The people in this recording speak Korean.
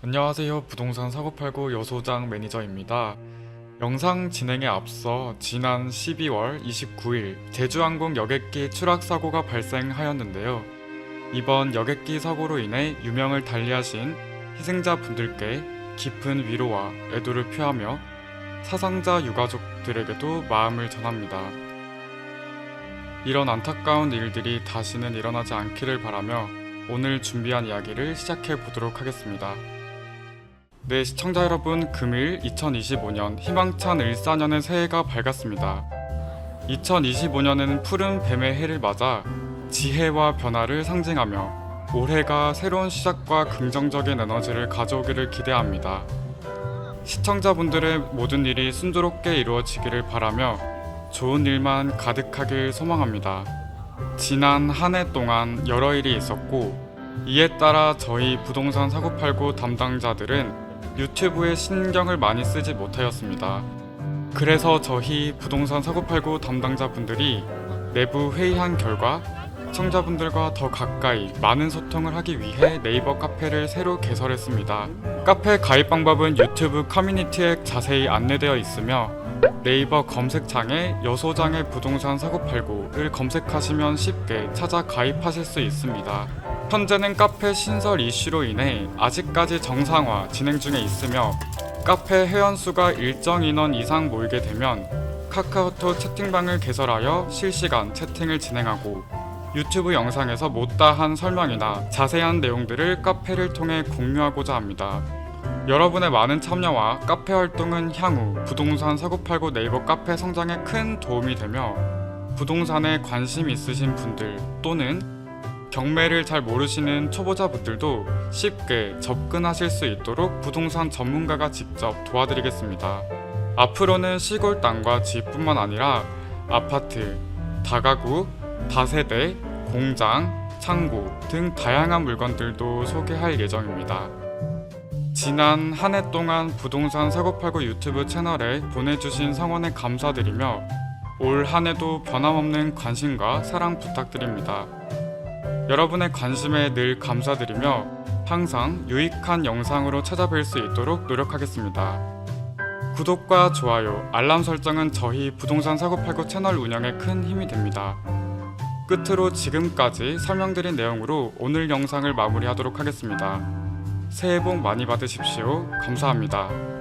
안녕하세요. 부동산 사고팔고 여소장 매니저입니다. 영상 진행에 앞서 지난 12월 29일 제주항공 여객기 추락 사고가 발생하였는데요. 이번 여객기 사고로 인해 유명을 달리하신 희생자분들께 깊은 위로와 애도를 표하며 사상자 유가족들에게도 마음을 전합니다. 이런 안타까운 일들이 다시는 일어나지 않기를 바라며 오늘 준비한 이야기를 시작해 보도록 하겠습니다. 네, 시청자 여러분, 금일 2025년 희망찬 을사년의 새해가 밝았습니다. 2025년에는 푸른 뱀의 해를 맞아 지혜와 변화를 상징하며 올해가 새로운 시작과 긍정적인 에너지를 가져오기를 기대합니다. 시청자분들의 모든 일이 순조롭게 이루어지기를 바라며 좋은 일만 가득하길 소망합니다. 지난 한 해 동안 여러 일이 있었고 이에 따라 저희 부동산 사고팔고 담당자들은 유튜브에 신경을 많이 쓰지 못하였습니다. 그래서 저희 부동산 사고팔고 담당자분들이 내부 회의한 결과 시청자분들과 더 가까이 많은 소통을 하기 위해 네이버 카페를 새로 개설했습니다. 카페 가입 방법은 유튜브 커뮤니티에 자세히 안내되어 있으며 네이버 검색창에 여소장의 부동산 사고팔고를 검색하시면 쉽게 찾아 가입하실 수 있습니다. 현재는 카페 신설 이슈로 인해 아직까지 정상화 진행 중에 있으며 카페 회원수가 일정 인원 이상 모이게 되면 카카오톡 채팅방을 개설하여 실시간 채팅을 진행하고 유튜브 영상에서 못다한 설명이나 자세한 내용들을 카페를 통해 공유하고자 합니다. 여러분의 많은 참여와 카페 활동은 향후 부동산 사고팔고 네이버 카페 성장에 큰 도움이 되며 부동산에 관심 있으신 분들 또는 경매를 잘 모르시는 초보자분들도 쉽게 접근하실 수 있도록 부동산 전문가가 직접 도와드리겠습니다. 앞으로는 시골 땅과 집뿐만 아니라 아파트, 다가구, 다세대, 공장, 창고 등 다양한 물건들도 소개할 예정입니다. 지난 한 해 동안 부동산 사고팔고 유튜브 채널에 보내주신 성원에 감사드리며 올 한 해도 변함없는 관심과 사랑 부탁드립니다. 여러분의 관심에 늘 감사드리며 항상 유익한 영상으로 찾아뵐 수 있도록 노력하겠습니다. 구독과 좋아요, 알람 설정은 저희 부동산 사고팔고 채널 운영에 큰 힘이 됩니다. 끝으로 지금까지 설명드린 내용으로 오늘 영상을 마무리하도록 하겠습니다. 새해 복 많이 받으십시오. 감사합니다.